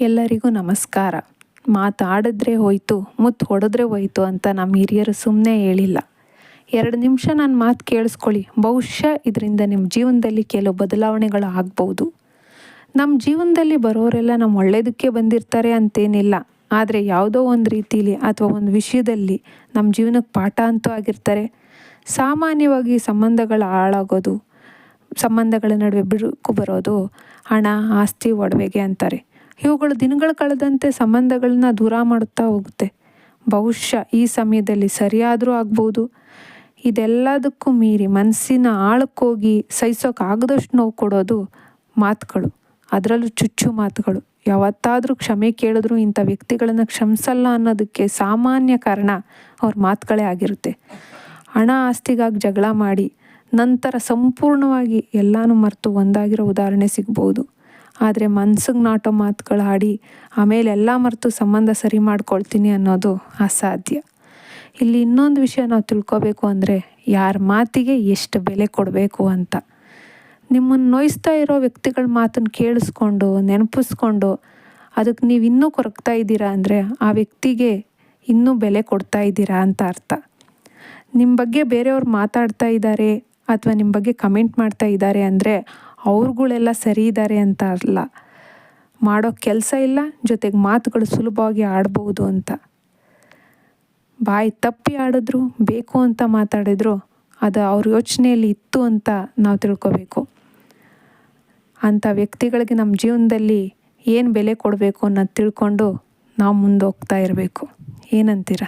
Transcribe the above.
ಎಲ್ಲರಿಗೂ ನಮಸ್ಕಾರ. ಮಾತಾಡಿದ್ರೆ ಹೋಯ್ತು, ಮುತ್ತು ಹೊಡೆದ್ರೆ ಹೋಯ್ತು ಅಂತ ನಮ್ಮ ಹಿರಿಯರು ಸುಮ್ಮನೆ ಹೇಳಿಲ್ಲ. ಎರಡು ನಿಮಿಷ ನನ್ನ ಮಾತು ಕೇಳಿಸ್ಕೊಳ್ಳಿ. ಬಹುಶಃ ಇದರಿಂದ ನಿಮ್ಮ ಜೀವನದಲ್ಲಿ ಕೆಲವು ಬದಲಾವಣೆಗಳು ಆಗ್ಬೋದು ನಮ್ಮ ಜೀವನದಲ್ಲಿ ಬರೋರೆಲ್ಲ ನಮ್ಮ ಒಳ್ಳೆಯದಕ್ಕೆ ಬಂದಿರ್ತಾರೆ ಅಂತೇನಿಲ್ಲ. ಆದರೆ ಯಾವುದೋ ಒಂದು ರೀತಿಲಿ ಅಥವಾ ಒಂದು ವಿಷಯದಲ್ಲಿ ನಮ್ಮ ಜೀವನಕ್ಕೆ ಪಾಠ ಅಂತೂ ಆಗಿರ್ತಾರೆ. ಸಾಮಾನ್ಯವಾಗಿ ಸಂಬಂಧಗಳು ಹಾಳಾಗೋದು, ಸಂಬಂಧಗಳ ನಡುವೆ ಬಿರುಕು ಬರೋದು, ಹಣ, ಆಸ್ತಿ, ಒಡವೆಗೆ ಅಂತಾರೆ. ಇವುಗಳು ದಿನಗಳು ಕಳೆದಂತೆ ಸಂಬಂಧಗಳನ್ನ ದೂರ ಮಾಡುತ್ತಾ ಹೋಗುತ್ತೆ. ಬಹುಶಃ ಈ ಸಮಯದಲ್ಲಿ ಸರಿಯಾದರೂ ಆಗ್ಬೋದು. ಇದೆಲ್ಲದಕ್ಕೂ ಮೀರಿ ಮನಸ್ಸಿನ ಆಳಕ್ಕೋಗಿ ಸಹಿಸೋಕ್ಕಾಗದಷ್ಟು ನೋವು ಕೊಡೋದು ಮಾತುಗಳು. ಅದರಲ್ಲೂ ಚುಚ್ಚು ಮಾತುಗಳು. ಯಾವತ್ತಾದರೂ ಕ್ಷಮೆ ಕೇಳಿದ್ರು ಇಂಥ ವ್ಯಕ್ತಿಗಳನ್ನು ಕ್ಷಮಿಸಲ್ಲ ಅನ್ನೋದಕ್ಕೆ ಸಾಮಾನ್ಯ ಕಾರಣ ಅವ್ರ ಮಾತುಗಳೇ ಆಗಿರುತ್ತೆ. ಹಣ ಆಸ್ತಿಗಾಗಿ ಜಗಳ ಮಾಡಿ ನಂತರ ಸಂಪೂರ್ಣವಾಗಿ ಎಲ್ಲನೂ ಮರೆತು ಒಂದಾಗಿರೋ ಉದಾಹರಣೆ ಸಿಗ್ಬೋದು. ಆದರೆ ಮನ್ಸಿಗೆ ನಾಟೋ ಮಾತುಗಳು ಆಡಿ ಆಮೇಲೆ ಎಲ್ಲ ಮರೆತು ಸಂಬಂಧ ಸರಿ ಮಾಡ್ಕೊಳ್ತೀನಿ ಅನ್ನೋದು ಅಸಾಧ್ಯ. ಇಲ್ಲಿ ಇನ್ನೊಂದು ವಿಷಯ ನಾವು ತಿಳ್ಕೊಬೇಕು ಅಂದರೆ ಯಾರ ಮಾತಿಗೆ ಎಷ್ಟು ಬೆಲೆ ಕೊಡಬೇಕು ಅಂತ. ನಿಮ್ಮನ್ನು ನೋಯಿಸ್ತಾ ಇರೋ ವ್ಯಕ್ತಿಗಳ ಮಾತನ್ನು ಕೇಳಿಸ್ಕೊಂಡು, ನೆನಪಿಸ್ಕೊಂಡು ಅದಕ್ಕೆ ನೀವು ಇನ್ನೂ ಕೊರಗ್ತಾ ಇದ್ದೀರಾ ಅಂದರೆ ಆ ವ್ಯಕ್ತಿಗೆ ಇನ್ನೂ ಬೆಲೆ ಕೊಡ್ತಾ ಇದ್ದೀರಾ ಅಂತ ಅರ್ಥ. ನಿಮ್ಮ ಬಗ್ಗೆ ಬೇರೆಯವ್ರು ಮಾತಾಡ್ತಾ ಇದ್ದಾರೆ ಅಥವಾ ನಿಮ್ಮ ಬಗ್ಗೆ ಕಮೆಂಟ್ ಮಾಡ್ತಾ ಇದ್ದಾರೆ ಅಂದರೆ ಅವ್ರುಗಳೆಲ್ಲ ಸರಿ ಇದ್ದಾರೆ ಅಂತ ಅಲ್ಲ. ಮಾಡೋ ಕೆಲಸ ಇಲ್ಲ, ಜೊತೆಗೆ ಮಾತುಗಳು ಸುಲಭವಾಗಿ ಆಡ್ಬೋದು ಅಂತ. ಬಾಯಿ ತಪ್ಪಿ ಆಡಿದ್ರು, ಬೇಕು ಅಂತ ಮಾತಾಡಿದ್ರು, ಅದು ಅವ್ರ ಯೋಚನೆಯಲ್ಲಿ ಇತ್ತು ಅಂತ ನಾವು ತಿಳ್ಕೊಬೇಕು. ಅಂಥ ವ್ಯಕ್ತಿಗಳಿಗೆ ನಮ್ಮ ಜೀವನದಲ್ಲಿ ಏನು ಬೆಲೆ ಕೊಡಬೇಕು ಅನ್ನೋದು ತಿಳ್ಕೊಂಡು ನಾವು ಮುಂದೆ ಹೋಗ್ತಾ ಇರಬೇಕು. ಏನಂತೀರ?